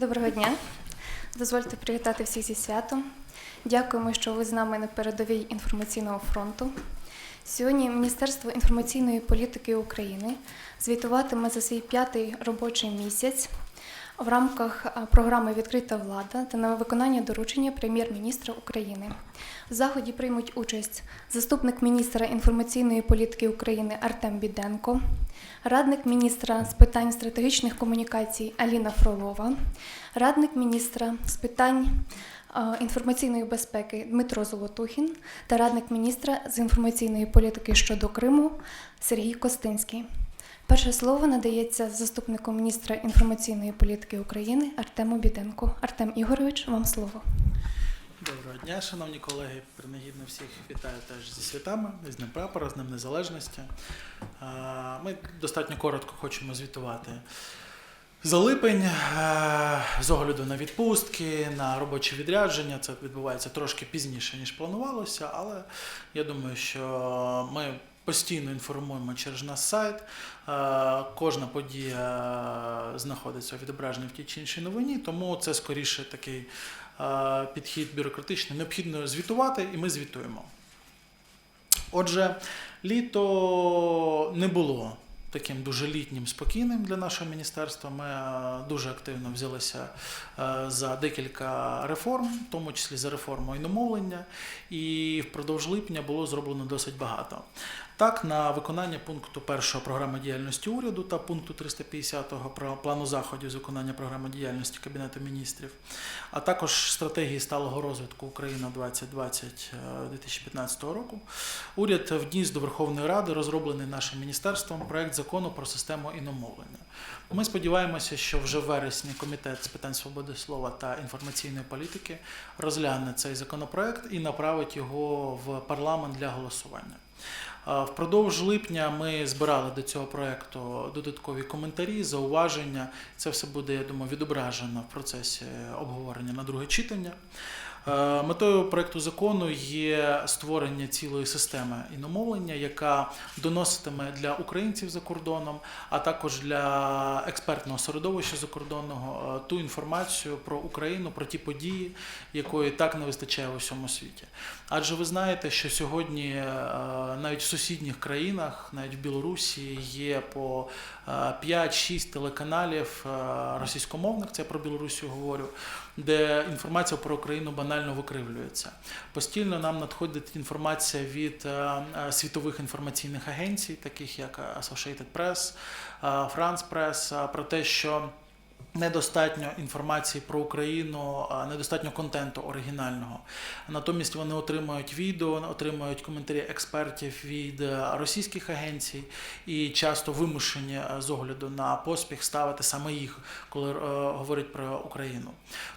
Доброго дня. Дозвольте привітати всіх зі святом. Дякуємо, що ви з нами на передовій інформаційного фронту. Сьогодні Міністерство інформаційної політики України звітуватиме за свій п'ятий робочий місяць в рамках програми Відкрита влада та на виконання доручення прем'єр-міністра України. В заході приймуть участь заступник міністра інформаційної політики України Артем Біденко, радник міністра з питань стратегічних комунікацій Аліна Фролова, радник міністра з питань інформаційної безпеки Дмитро Золотухін та радник міністра з інформаційної політики щодо Криму Сергій Костинський. Перше слово надається заступнику міністра інформаційної політики України Артему Біденку. Артем Ігорович, вам слово. Доброго дня, шановні колеги. Принагідно всіх вітаю теж зі святами, з Днем прапора, з Днем Незалежності. Ми достатньо коротко хочемо звітувати за липень е, з огляду на відпустки, на робочі відрядження. Це відбувається трошки пізніше, ніж планувалося, але я думаю, що ми. Постійно інформуємо через наш сайт. Е, Кожна подія знаходиться відображена в тій чи іншій новині, тому це скоріше такий е, підхід бюрократичний. Необхідно звітувати, і ми звітуємо. Отже, літо не було таким дуже літнім, спокійним для нашого міністерства. Ми е, дуже активно взялися е, за декілька реформ, в тому числі за реформу іномовлення, і впродовж липня було зроблено досить багато. Так, на виконання пункту першого програми діяльності уряду та пункту 350 про плану заходів з виконання програми діяльності Кабінету міністрів, а також стратегії сталого розвитку Україна 2020 е, 2015 року, уряд вніс до Верховної Ради розроблений нашим міністерством проект закону про систему іномовлення. Ми сподіваємося, що вже в вересні комітет з питань свободи слова та інформаційної політики розгляне цей законопроект і направить його в парламент для голосування. А Впродовж липня ми збирали до цього проекту додаткові коментарі, зауваження. Це все буде, я думаю, відображено в процесі обговорення на друге читання. Е, Метою проекту закону є створення цілої системи іномовлення, яка доноситиме для українців за кордоном, а також для експертного середовища закордонного е, ту інформацію про Україну, про ті події, якої так не вистачає у всьому світі. Адже ви знаєте, що сьогодні е, навіть в сусідніх країнах, навіть в Білорусі, є по е, 5-6 телеканалів російськомовних, це про Білорусію говорю, де інформація про Україну банально викривлюється. Постійно нам надходить інформація від е, е, світових інформаційних агенцій, таких як Associated Press, е, France Press, про те, що Недостатньо інформації про Україну, недостатньо контенту оригінального. Натомість вони отримують відео, отримують коментарі експертів від е, російських агенцій і часто вимушені е, з огляду на поспіх ставити саме їх, коли е, говорять про Україну.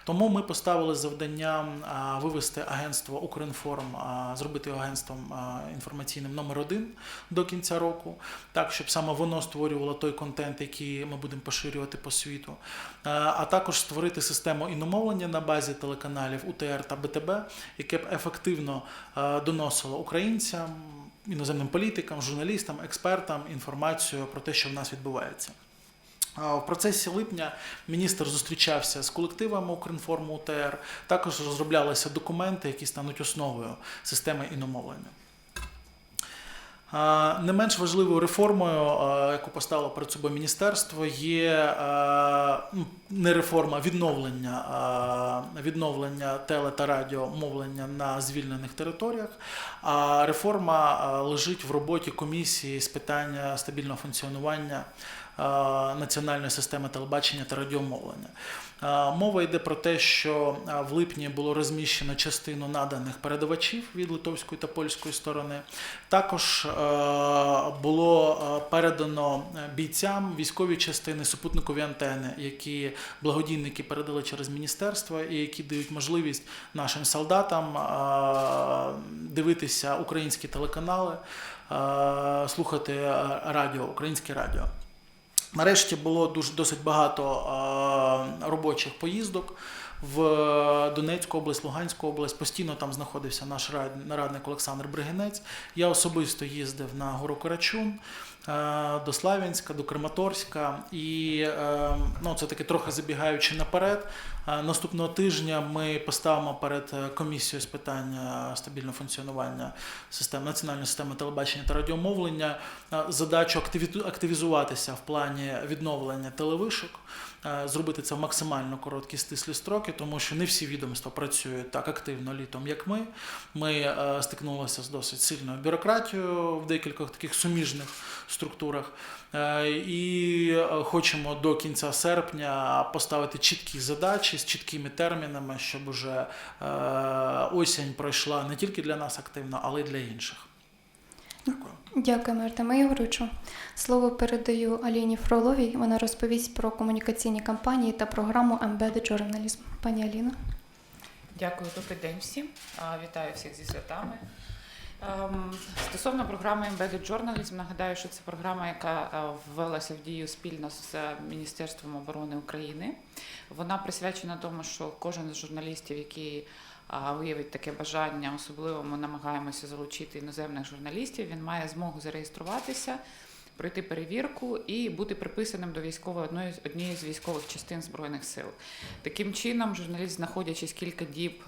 Тому ми поставили завданням а, вивести агентство Укрінформ, зробити його агентством інформаційним номер один до кінця року, так щоб саме воно створювало той контент, який ми будемо поширювати по світу. Е, а також створити систему іномовлення на базі телеканалів УТР та БТБ, яке б ефективно е, доносило українцям, іноземним політикам, журналістам, експертам інформацію про те, що в нас відбувається. В процесі липня міністр зустрічався з колективами Укрінформу УТР. Також розроблялися документи, які стануть основою системи іномовлення. Не менш важливою реформою, яку поставило перед собою міністерство, є ну, не реформа, відновлення, відновлення теле та радіомовлення на звільнених територіях. А реформа лежить в роботі комісії з питання стабільного функціонування національної системи телебачення та радіомовлення. Мова йде про те, що в липні було розміщено частину наданих передавачів від литовської та польської сторони. Також е, було е, передано бійцям військові частини, супутникові антени, які благодійники передали через міністерство, і які дають можливість нашим солдатам е, дивитися українські телеканали, е, слухати е, радіо, українське радіо. Нарешті було дуже досить багато робочих поїздок в Донецьку область, Луганську область. Постійно там знаходився наш нарадник Олександр Бригинець. Я особисто їздив на гору Карачун. е, до Славянська, до Краматорська. І е, ну, це таки трохи забігаючи наперед. Наступного тижня ми поставимо перед е, комісією з питань е, стабільного функціонування системи національної системи телебачення та радіомовлення е, задачу активі- активізуватися в плані відновлення телевишок, зробити це в максимально короткі стислі строки, тому що не всі відомства працюють так активно літом, як ми. Ми стикнулися з досить сильною бюрократією в декількох таких суміжних структурах. І хочемо до кінця серпня поставити чіткі задачі з чіткими термінами, щоб уже е, осінь пройшла не тільки для нас активно, але й для інших. Дякую. Дякуємо, Артема Ігоровичу. Слово передаю Аліні Фроловій. Вона розповість про комунікаційні кампанії та програму Embedded Journalism. Пані Аліна. Дякую, добрий день всім. Вітаю всіх зі святами. Ем, Стосовно програми Embedded Journalism, нагадаю, що це програма, яка е, ввелася в дію спільно з е, Міністерством оборони України. Вона присвячена тому, що кожен з журналістів, який виявить таке бажання, особливо ми намагаємося залучити іноземних журналістів, він має змогу зареєструватися, пройти перевірку і бути приписаним до військової одної однієї з військових частин збройних сил. Таким чином, журналіст, знаходячись кілька діб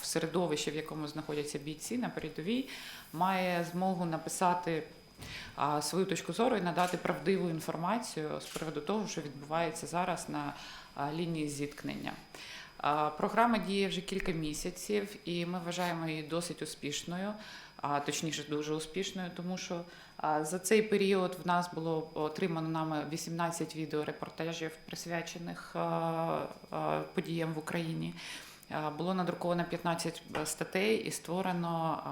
в середовищі, в якому знаходяться бійці на передовій, має змогу написати свою точку зору і надати правдиву інформацію з приводу того, що відбувається зараз на лінії зіткнення. Програма діє вже кілька місяців, і ми вважаємо її досить успішною, а точніше, дуже успішною, тому що за цей період в нас було отримано нами 18 відеорепортажів, присвячених подіям в Україні. Було надруковано 15 статей і створено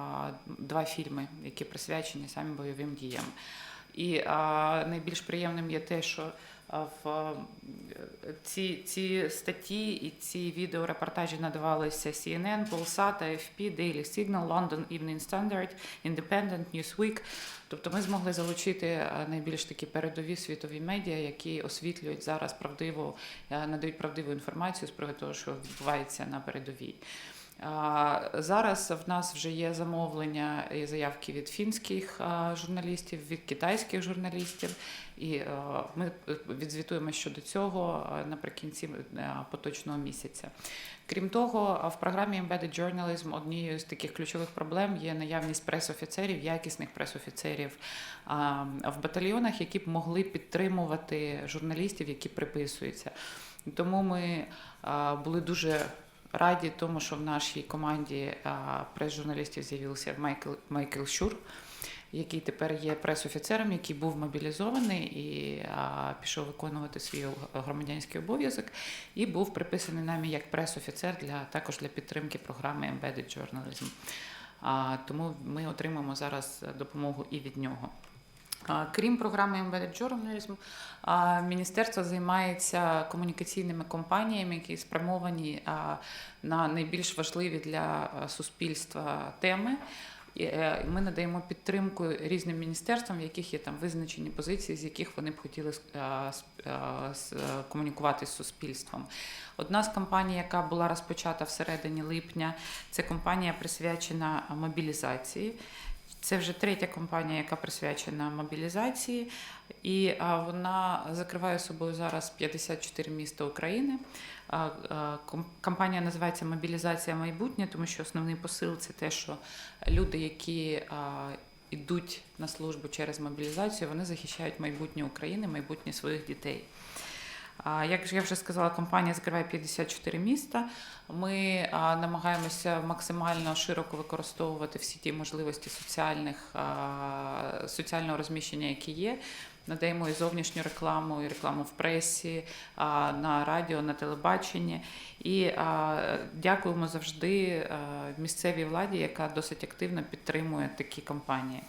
два фільми, які присвячені самим бойовим діям. І найбільш приємним є те, що в ці, ці статті і ці відеорепортажі надавалися CNN, Polsat, AFP, Daily Signal, London Evening Standard, Independent, Newsweek. Тобто ми змогли залучити е, найбільш такі передові світові медіа, які освітлюють зараз правдиву, е, надають правдиву інформацію з приводу того, що відбувається на передовій. Зараз в нас вже є замовлення і заявки від фінських журналістів, від китайських журналістів, і е, ми відзвітуємо щодо цього е, наприкінці е, поточного місяця. Крім того, в програмі Embedded Journalism однією з таких ключових проблем є наявність прес-офіцерів, якісних прес-офіцерів в батальйонах, які б могли підтримувати журналістів, які приписуються. Тому ми були дуже раді тому, що в нашій команді прес-журналістів з'явився Майкл, Майкл Щур, який тепер є прес-офіцером, який був мобілізований і а, пішов виконувати свій громадянський обов'язок, і був приписаний нами як прес-офіцер для також для підтримки програми Embedded Journalism. А, тому ми отримаємо зараз допомогу і від нього. Крім програми Embedded Journalism, міністерство займається комунікаційними компаніями, які спрямовані на найбільш важливі для суспільства теми. Е, Ми надаємо підтримку різним міністерствам, в яких є там визначені позиції, з яких вони б хотіли а, комунікувати з суспільством. Одна з компаній, яка була розпочата всередині липня, це компанія присвячена мобілізації. Це вже третя компанія, яка присвячена мобілізації, і вона закриває собою зараз 54 міста України. Компанія називається Мобілізація майбутнє, тому що основний посил це те, що люди, які йдуть на службу через мобілізацію, вони захищають майбутнє України, майбутнє своїх дітей. Як я вже сказала, компанія закриває 54 міста. Ми намагаємося максимально широко використовувати всі ті можливості соціальних, соціального розміщення, які є. Надаємо і зовнішню рекламу, і рекламу в пресі, на радіо, на телебаченні. І дякуємо завжди місцевій владі, яка досить активно підтримує такі кампанії.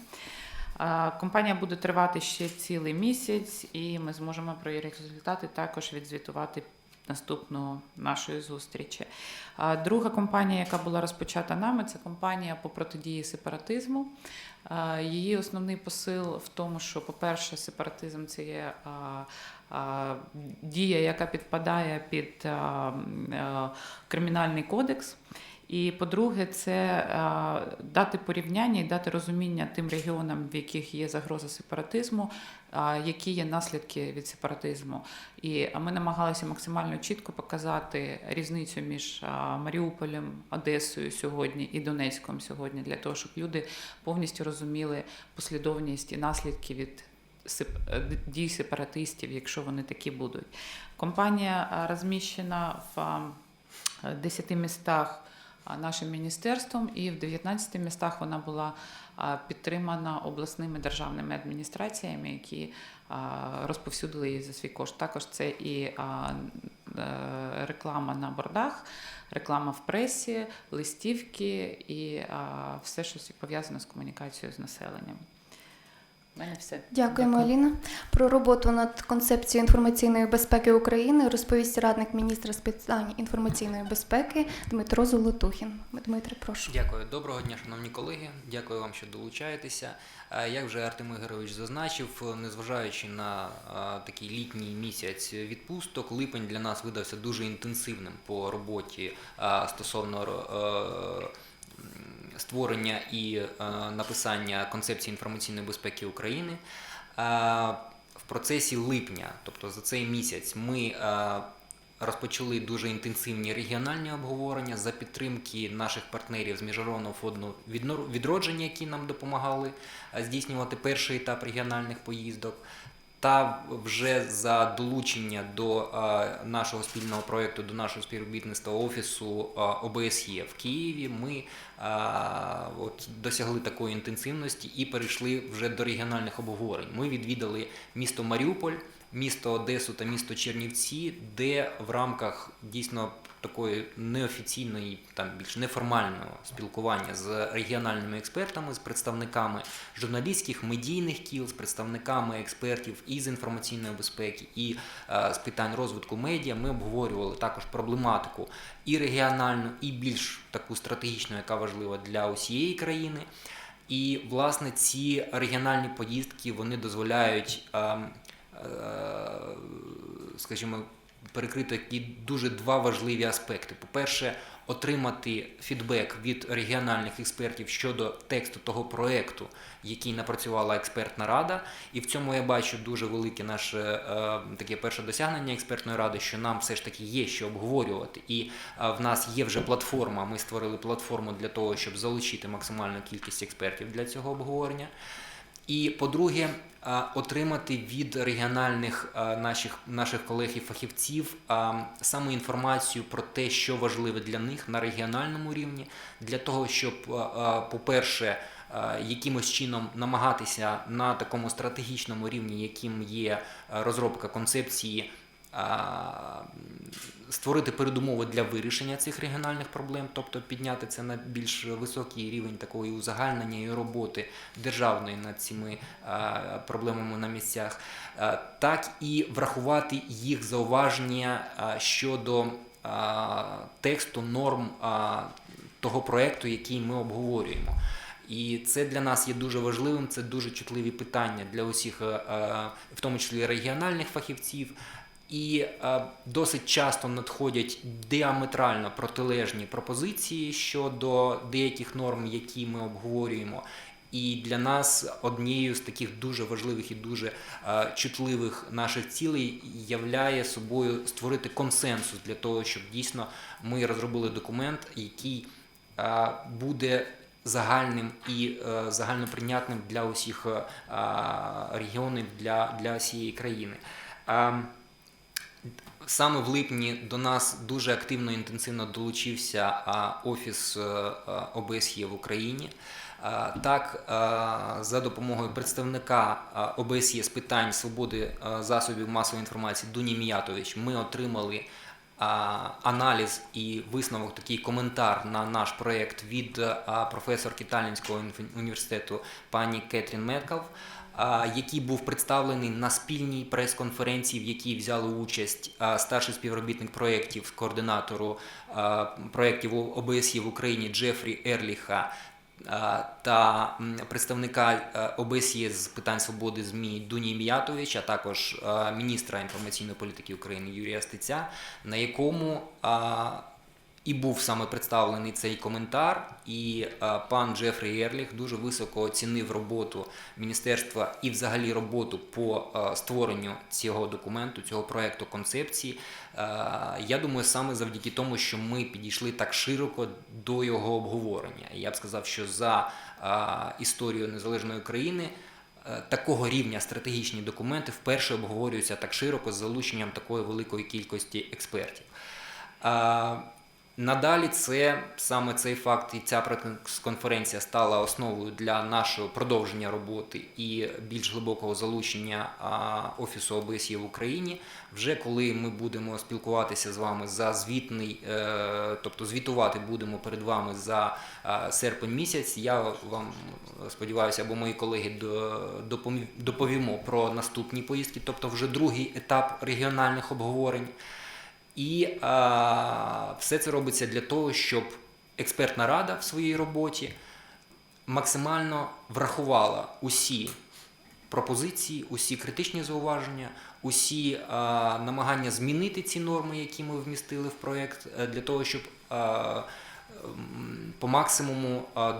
Компанія буде тривати ще цілий місяць, і ми зможемо про її результати також відзвітувати наступного нашої зустрічі. Друга компанія, яка була розпочата нами, це компанія по протидії сепаратизму. Її основний посил в тому, що, по-перше, сепаратизм це є дія, яка підпадає під а, кримінальний кодекс. І по-друге, це дати порівняння і дати розуміння тим регіонам, в яких є загроза сепаратизму, які є наслідки від сепаратизму. І ми намагалися максимально чітко показати різницю між Маріуполем, Одесою сьогодні і Донецьком сьогодні, для того, щоб люди повністю розуміли послідовність і наслідки від дій сепаратистів, якщо вони такі будуть. Компанія розміщена в а, 10 містах нашим міністерством, і в 19 містах вона була підтримана обласними державними адміністраціями, які розповсюдили її за свій кошт. Також це і е, реклама на бордах, реклама в пресі, листівки і все, що пов'язане з комунікацією з населенням. У мене все. Дякуємо, Дякую. Аліна. Про роботу над концепцією інформаційної безпеки України розповість радник міністра з питань інформаційної безпеки Дмитро Золотухін. Дмитре, прошу. Дякую, доброго дня, шановні колеги. Дякую вам, що долучаєтеся. Як вже Артем Ігорович зазначив, незважаючи на такий літній місяць відпусток, липень для нас видався дуже інтенсивним по роботі стосовно е, створення і е, написання концепції інформаційної безпеки України. Е, В процесі липня, тобто за цей місяць, ми е, розпочали дуже інтенсивні регіональні обговорення за підтримки наших партнерів з міжнародного фонду відродження, які нам допомагали здійснювати перший етап регіональних поїздок. Та вже за долучення до нашого спільного проєкту, до нашого співробітництва офісу ОБСЄ в Києві, ми от, досягли такої інтенсивності і перейшли вже до регіональних обговорень. Ми відвідали місто Маріуполь, місто Одесу та місто Чернівці, де в рамках дійсно такої неофіційної, там більш неформального спілкування з регіональними експертами, з представниками журналістських медійних кіл, з представниками експертів із інформаційної безпеки і е, з питань розвитку медіа, ми обговорювали також проблематику і регіональну, і більш таку стратегічну, яка важлива для усієї країни. І власне ці регіональні поїздки вони дозволяють, е, скажімо, перекрити такі дуже два важливі аспекти. По-перше, отримати фідбек від регіональних експертів щодо тексту того проекту, який напрацювала експертна рада. І в цьому я бачу дуже велике наше е, таке перше досягнення експертної ради, що нам все ж таки є що обговорювати. І е, в нас є вже платформа. Ми створили платформу для того, щоб залучити максимальну кількість експертів для цього обговорення. І по-друге, отримати від регіональних наших, наших колег і фахівців саме інформацію про те, що важливе для них на регіональному рівні, для того, щоб, по-перше, якимось чином намагатися на такому стратегічному рівні, яким є розробка концепції. Створити передумови для вирішення цих регіональних проблем, тобто підняти це на більш високий рівень такої узагальнення і роботи державної над цими проблемами на місцях, так і врахувати їх зауваження щодо тексту норм того проекту, який ми обговорюємо. І це для нас є дуже важливим, це дуже чутливі питання для усіх, е, е, в тому числі регіональних фахівців. І е, досить часто надходять діаметрально протилежні пропозиції щодо деяких норм, які ми обговорюємо. І для нас однією з таких дуже важливих і дуже е, чутливих наших цілей являє собою створити консенсус для того, щоб дійсно ми розробили документ, який е, буде загальним і е, загальноприйнятним для усіх е, регіонів, для, для всієї країни. Е, Саме в липні до нас дуже активно інтенсивно долучився офіс е, е, ОБСЄ в Україні. Так, е, за допомогою представника ОБСЄ з питань свободи засобів масової інформації Дуні Міятович ми отримали аналіз і висновок, такий коментар на наш проєкт від професорки Таллінського університету пані Кетрін Меткалв, а, який був представлений на спільній прес-конференції, в якій взяли участь старший співробітник проєктів, координатору проєктів ОБСЄ в Україні Джефрі Ерліха та представника е, ОБСЄ з питань свободи ЗМІ Дуні Міятович, а також е, міністра інформаційної політики України Юрія Стеця, на якому і був саме представлений цей коментар, і е, пан Джефрі Ерліх дуже високо оцінив роботу міністерства і взагалі роботу по е, створенню цього документу, цього проекту концепції. Е, Я думаю, саме завдяки тому, що ми підійшли так широко до його обговорення. Я б сказав, що за історію незалежної України. Такого рівня стратегічні документи вперше обговорюються так широко з залученням такої великої кількості експертів. Надалі це саме цей факт і ця прес-конференція стала основою для нашого продовження роботи і більш глибокого залучення офісу ОБСЄ в Україні. Вже коли ми будемо спілкуватися з вами за звітний, е, тобто звітувати будемо перед вами за серпень місяць. Я вам сподіваюся, або мої колеги до- доповімо про наступні поїздки, тобто вже другий етап регіональних обговорень. І а, все це робиться для того, щоб експертна рада в своїй роботі максимально врахувала усі пропозиції, усі критичні зауваження, усі а, намагання змінити ці норми, які ми вмістили в проєкт, е, для того, щоб а, по максимуму а,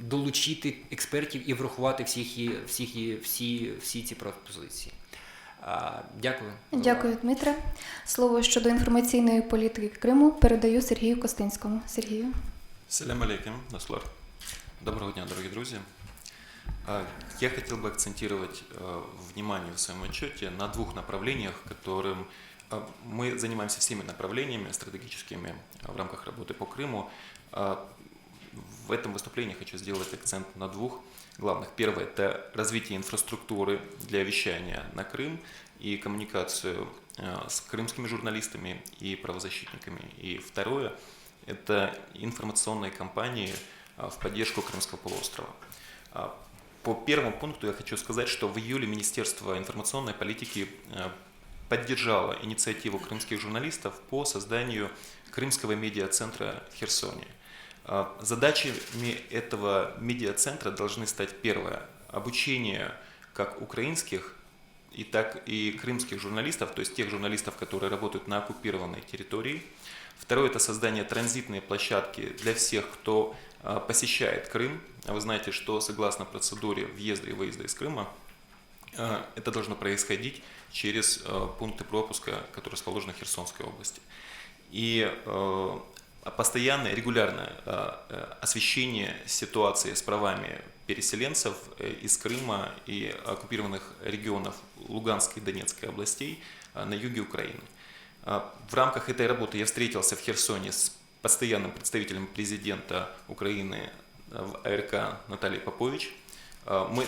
долучити експертів і врахувати всіх, всіх, всі, всі ці пропозиції. А, Дякую. за увагу. Дякую, Дмитре. Слово щодо інформаційної політики Криму передаю Сергію Костинському. Сергію. Салям алейкум, Наслар. Доброго дня, дорогие друзья. А, Я хотел бы акцентировать э, внимание в своем отчете на двух направлениях, которым а, мы занимаемся всеми направлениями стратегическими а, в рамках работы по Крыму. В этом выступлении хочу сделать акцент на двух главных. Первое – это развитие инфраструктуры для вещания на Крым и коммуникацию э, с крымскими журналистами и правозащитниками. И второе – это информационные кампании а, в поддержку Крымского полуострова. А, По первому пункту я хочу сказать, что в июле Министерство информационной политики э, поддержало инициативу крымских журналистов по созданию Крымского медиацентра в Херсоне. А, Задачами этого медиацентра должны стать первое – обучение как украинских и так и крымских журналистов, то есть тех журналистов, которые работают на оккупированной территории. Второе – это создание транзитной площадки для всех, кто а, посещает Крым. А Вы знаете, что согласно процедуре въезда и выезда из Крыма, это должно происходить через пункты пропуска, которые расположены в Херсонской области. И постоянное, регулярное э, э, освещение ситуации с правами переселенцев э, из Крыма и оккупированных регионов Луганской и Донецкой областей на юге Украины. А, В рамках этой работы я встретился в Херсоне с постоянным представителем президента Украины в АРК Натальей Попович. А, Мы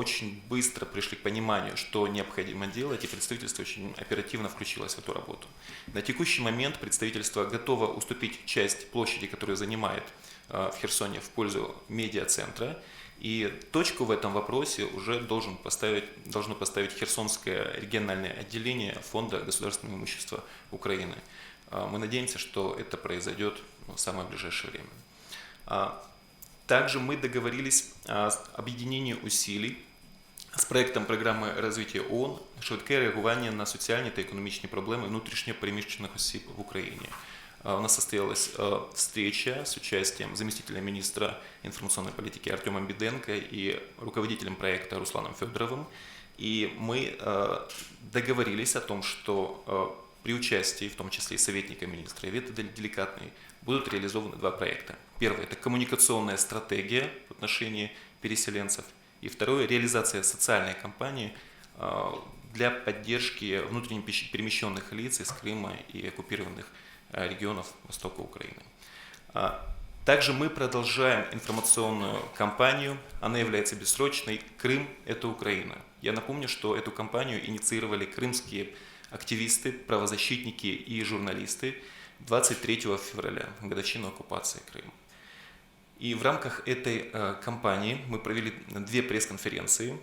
очень быстро пришли к пониманию, что необходимо делать, и представительство очень оперативно включилось в эту работу. На текущий момент представительство готово уступить часть площади, которую занимает э, в Херсоне, в пользу медиацентра. И точку в этом вопросе уже должен поставить, должно поставить Херсонское региональное отделение Фонда государственного имущества Украины. А, Мы надеемся, что это произойдет в самое ближайшее время. А, Также мы договорились о объединении усилий з проектом програми развития ООН швидке реагування на соціальні та економічні проблеми внутрішньо переміщених осіб в Україні. А, У нас состоялась а, встреча с участием заместителя министра информационной политики Артема Беденко и руководителем проекта Русланом Федоровым. И мы а, договорились о том, что а, при участии, в том числе и советника министра, и Веты Деликатной, будут реализованы два проекта. Первый – это коммуникационная стратегия в отношении переселенцев. и второе – реализация социальной кампании а, для поддержки внутренне перемещенных лиц из Крыма и оккупированных а, регионов востока Украины. А, Также мы продолжаем информационную кампанию. Она является бессрочной. Крым – это Украина. Я напомню, что эту кампанию инициировали крымские активисты, правозащитники и журналисты 23 февраля, годовщину оккупации Крыма. И в рамках этой э, кампании мы провели две пресс-конференции.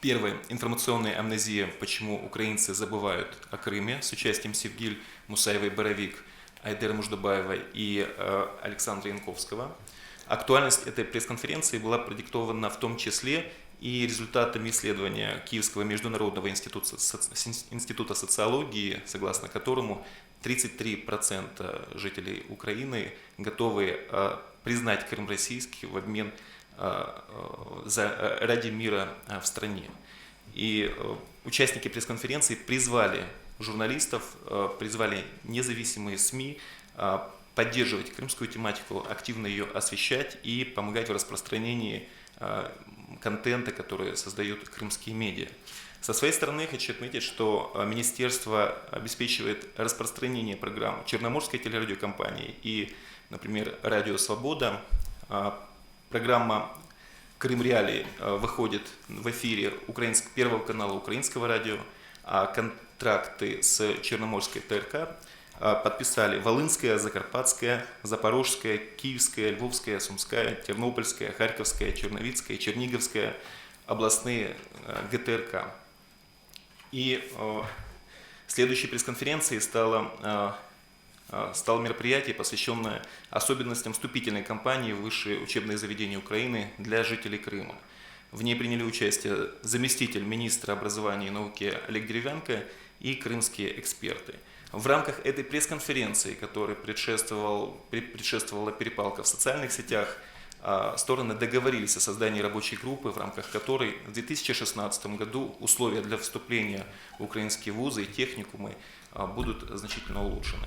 Первая – информационная амнезия «Почему украинцы забывают о Крыме» с участием Севгиль Мусаевой Боровик, Айдера Муждабаева и э, Александра Янковского. Актуальность этой пресс-конференции была продиктована в том числе и результатами исследования Киевского международного института, института социологии, согласно которому 33% жителей Украины готовы э, признать Крым российский в обмен э, э, за, э, ради мира в стране. И участники пресс-конференции призвали журналистов, призвали независимые СМИ поддерживать крымскую тематику, активно ее освещать и помогать в распространении контента, который создают крымские медиа. Со своей стороны хочу отметить, что министерство обеспечивает распространение программ Черноморской телерадиокомпании и, например, Радио Свобода. А, Программа Крым Реалии э, выходит в эфире украинск- Первого канала Украинского радио, а контракты с Черноморской ТРК э, подписали Волынская, Закарпатская, Запорожская, Киевская, Львовская, Сумская, Тернопольская, Харьковская, Черновицкая, Черниговская областные ГТРК. И следующей пресс-конференцией стало, э, стало мероприятие, посвященное особенностям вступительной кампании в высшие учебные заведения Украины для жителей Крыма. В ней приняли участие заместитель министра образования и науки Олег Деревянко и крымские эксперты. В рамках этой пресс-конференции, которой предшествовал, пре- предшествовала перепалка в социальных сетях, а, стороны договорились о создании рабочей группы, в рамках которой в 2016 году условия для вступления в украинские вузы и техникумы а, будут значительно улучшены.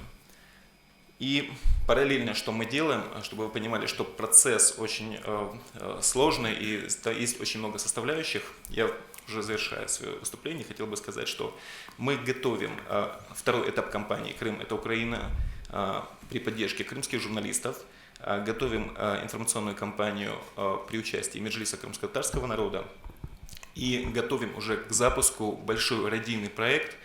И параллельно, что мы делаем, чтобы вы понимали, что процесс очень э, э, сложный и есть очень много составляющих, я уже завершая свое выступление, хотел бы сказать, что мы готовим э, второй этап кампании «Крым – это Украина» э, при поддержке крымских журналистов, э, готовим э, информационную кампанию э, при участии Меджлиса крымско-татарского народа. И готовим уже к запуску большой радийный проект э,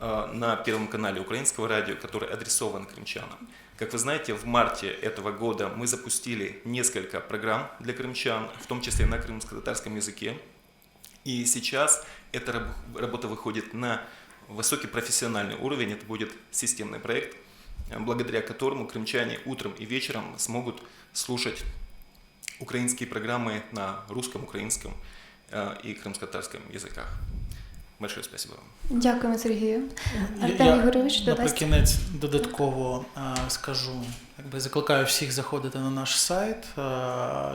на Первом канале Украинского радио, который адресован крымчанам. Как вы знаете, в марте этого года мы запустили несколько программ для крымчан, в том числе на крымско-татарском языке. И сейчас эта раб- работа выходит на высокий профессиональный уровень. Это будет системный проект, э, благодаря которому крымчане утром и вечером смогут слушать украинские программы на русском, украинском э, и крымско-татарском языках. Большое спасибо вам. Дякуємо, Сергію. Артем Ігорович додасть. Наприкінець додатково е, скажу, якби закликаю всіх заходити на наш сайт. Е,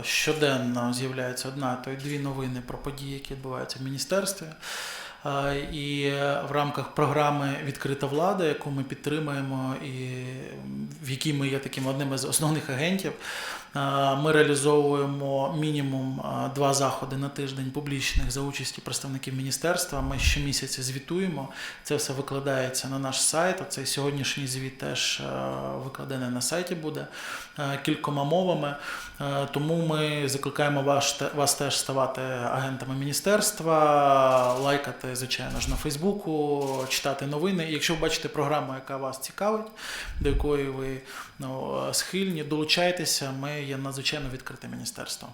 Щоденно з'являється одна, то й дві новини про події, які відбуваються в міністерстві. Е, І в рамках програми Відкрита влада, яку ми підтримуємо, і в якій ми є таким одним із основних агентів, е, ми реалізовуємо мінімум е, два заходи на тиждень публічних за участі представників міністерства. Ми щомісяця звітуємо. Це все викладається на наш сайт. Оцей сьогоднішній звіт теж е, викладений на сайті буде е, кількома мовами. Е, Тому ми закликаємо вас, вас теж ставати агентами міністерства, лайкати, звичайно ж, на Фейсбуку, читати новини. І якщо ви бачите програму, яка вас цікавить, до якої ви ну, схильні, долучайтеся. Ми є надзвичайно відкрите міністерство.